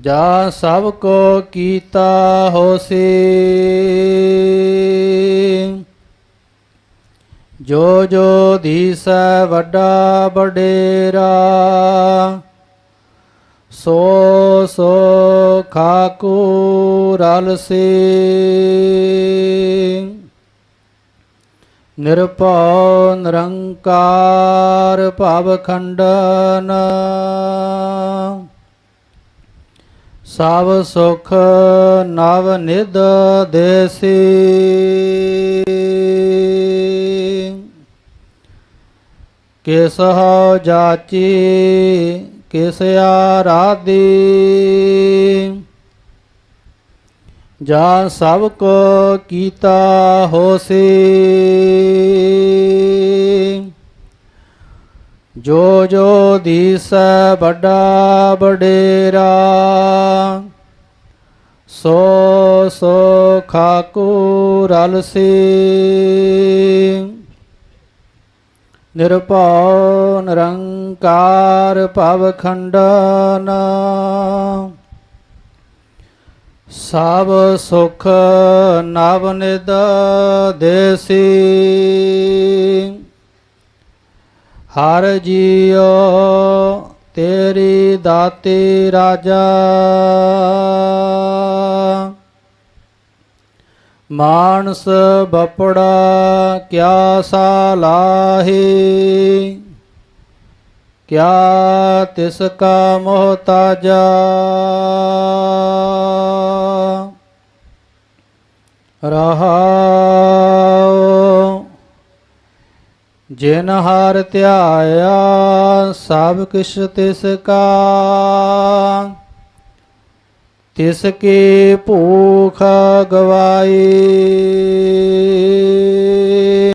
ਜਾ ਸਭ ਕੋ ਕੀਤਾ ਹੋਸੀ। ਜੋ ਜੋ ਦੀਸੈ ਵੱਡਾ ਬਡੇਰਾ ਸੋ ਸੋ ਖਾਕੂ ਰਲਸੀ। ਨਿਰਭਉ ਨਿਰੰਕਾਰ ਭਵ ਖੰਡਨ। ਸਭ ਸੁਖ ਨਵ ਨਿਦ ਦੇਸੀ। ਕਿਸ ਹੋ ਜਾਚੀ, ਕਿਸ ਆਰਾਦੀ ਜਾ ਸਭ ਕੋ ਕੀਤਾ ਹੋਸੀ। ਜੋ ਜੋ ਦੀਸੈ ਵੱਡਾ ਬਡੇਰਾ ਸੋ ਸੋ ਖਾਕੂ ਰਲਸੀ ਨਿਰਭਉ ਨਿਰੰਕਾਰ ਭਵ ਖੰਡਨ, ਸਭ ਸੁਖ ਨਵ ਨਿਦ ਦੇਸੀ। ਹਰ ਜੀਉ ਤੇਰੀ ਦਾਤੀ ਰਾਜਾ। ਮਾਨਸ ਬਪੜਾ ਕਿਆ ਸਾਲਾਹੀ ਕਿਆ ਤਿਸ ਕਾ ਮੋਹਤਾਜਾ ਰਹਾਉ ਜਿਨ ਹਰ ਧਿਆਇਆ ਸਭ ਕਿਛ ਤਿਸ ਕਾ। ਤਿਸ ਕੀ ਭੂਖ ਗਵਾਈ।